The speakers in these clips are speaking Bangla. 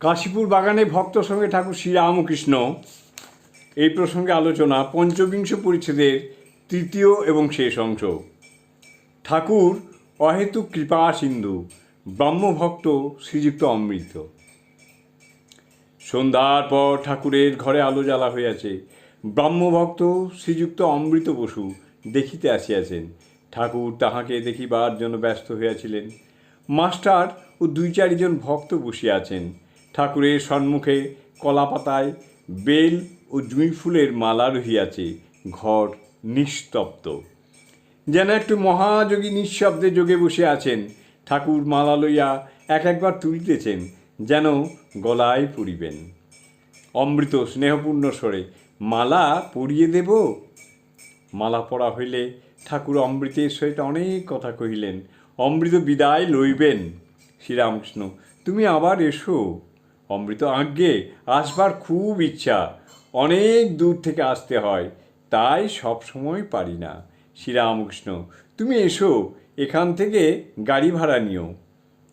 কাশীপুর বাগানে ভক্ত সঙ্গে ঠাকুর শ্রীরামকৃষ্ণ এই প্রসঙ্গে আলোচনা পঞ্চবিংশ পরিচ্ছেদের তৃতীয় এবং শেষ অংশ। ঠাকুর অহেতুক কৃপা সিন্ধু, ব্রহ্মভক্ত শ্রীযুক্ত অমৃত। সন্ধ্যার পর ঠাকুরের ঘরে আলো জ্বালা হইয়াছে। ব্রহ্মভক্ত শ্রীযুক্ত অমৃত বসু দেখিতে আসিয়াছেন। ঠাকুর তাহাকে দেখিবার জন্য ব্যস্ত হইয়াছিলেন। মাস্টার ও দুই চারিজন ভক্ত বসিয়াছেন আছেন। ঠাকুরের সম্মুখে কলাপাতায় বেল ও জুঁই ফুলের মালা রহিয়াছে, ঘর নিস্তব্ধ। যেন একটু মহাযোগী নিঃশব্দে যোগে বসে আছেন, ঠাকুর মালা লইয়া এক একবার তুলিতেছেন, যেন গলায় পড়িবেন। অমৃত স্নেহপূর্ণ স্বরে, মালা পরিয়ে দেব? মালা পড়া হইলে ঠাকুর অমৃতের সহিত অনেক কথা কহিলেন, অমৃত বিদায় লইবেন। শ্রীরামকৃষ্ণ, তুমি আবার এসো। অমৃত আজ্ঞে আসবার খুব ইচ্ছা। অনেক দূর থেকে আসতে হয়, তাই সব সময় পারি না। শ্রীরামকৃষ্ণ, তুমি এসো, এখান থেকে গাড়ি ভাড়া নিও।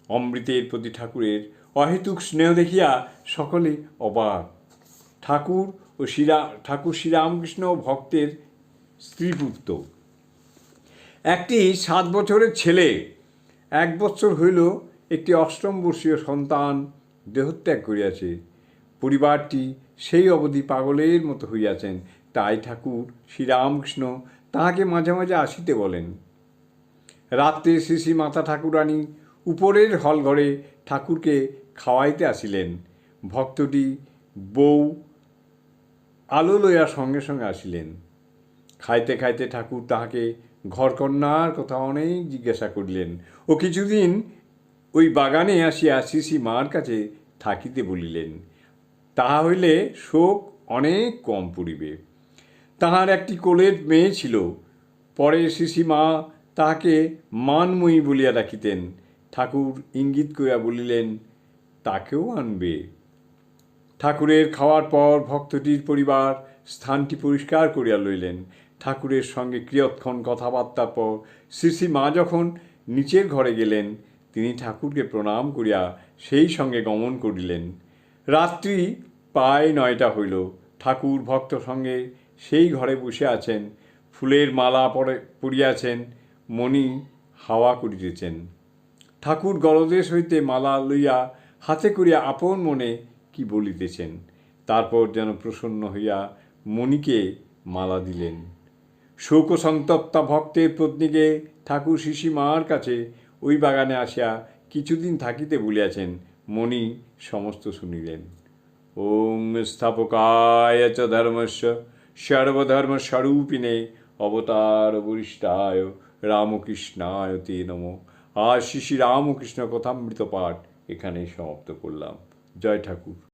অমৃতের প্রতি ঠাকুরের অহেতুক স্নেহ দেখিয়া সকলে অবাক। ঠাকুর ও শ্রীরা, ঠাকুর শ্রীরামকৃষ্ণ ভক্তের স্ত্রীপুত্র একটি সাত বছরের ছেলে, এক বছর হইল একটি অষ্টম বর্ষীয় সন্তান দেহত্যাগ করিয়াছে। পরিবারটি সেই অবধি পাগলের মতো হইয়াছেন। তাই ঠাকুর শ্রীরামকৃষ্ণ তাহাকে মাঝে মাঝে আসিতে বলেন। রাত্রে শ্রী শ্রী মাতা ঠাকুরানী উপরের হলঘরে ঠাকুরকে খাওয়াইতে আসিলেন। ভক্তটি বউ আলো লইয়া সঙ্গে সঙ্গে আসিলেন। খাইতে খাইতে ঠাকুর তাহাকে ঘরকন্যার কথা অনেক জিজ্ঞাসা করিলেন। ও কিছুদিন ওই বাগানে আসিয়া শ্রী মার কাছে থাকিতে বলিলেন, তাহা হইলে শোক অনেক কম পড়িবে। তাহার একটি কোলের মেয়ে ছিল। পরে শ্রী মা তাহাকে মানময়ী বলিয়া ডাকিতেন। ঠাকুর ইঙ্গিত করিয়া বলিলেন, তাকেও আনবে। ঠাকুরের খাওয়ার পর ভক্তটির পরিবার স্থানটি পরিষ্কার করিয়া লইলেন। ঠাকুরের সঙ্গে ক্রিয়ৎক্ষণ কথাবার্তার পর শ্রী মা যখন নিচের ঘরে গেলেন তিনি ঠাকুরকে প্রণাম করিয়া সেই সঙ্গে গমন করিলেন। রাত্রি প্রায় নয়টা হইল। ঠাকুর ভক্ত সঙ্গে সেই ঘরে বসে আছেন। ফুলের মালা পরে পরিয়াছেন মণি হাওয়া করিতেছেন। ঠাকুর গলদেশ হইতে মালা লইয়া হাতে করিয়া আপন মনে কি বলিতেছেন? তারপর যেন প্রসন্ন হইয়া মণিকে মালা দিলেন। শোক সন্তপ্তা ভক্তের পত্নীকে ঠাকুর শিশি মার কাছে ওই বাগানে আসিয়া কিছুদিন থাকিতে বলিয়াছেন, মণি সমস্ত শুনিলেন। ওং স্থাপকায় চ ধর্মস্য সর্বধর্মস্বরূপিণে অবতার বরিষ্ঠায় রামকৃষ্ণায় তে নম। আশিষি রামকৃষ্ণ কথামৃত পাঠ এখানেই সমাপ্ত করলাম। জয় ঠাকুর।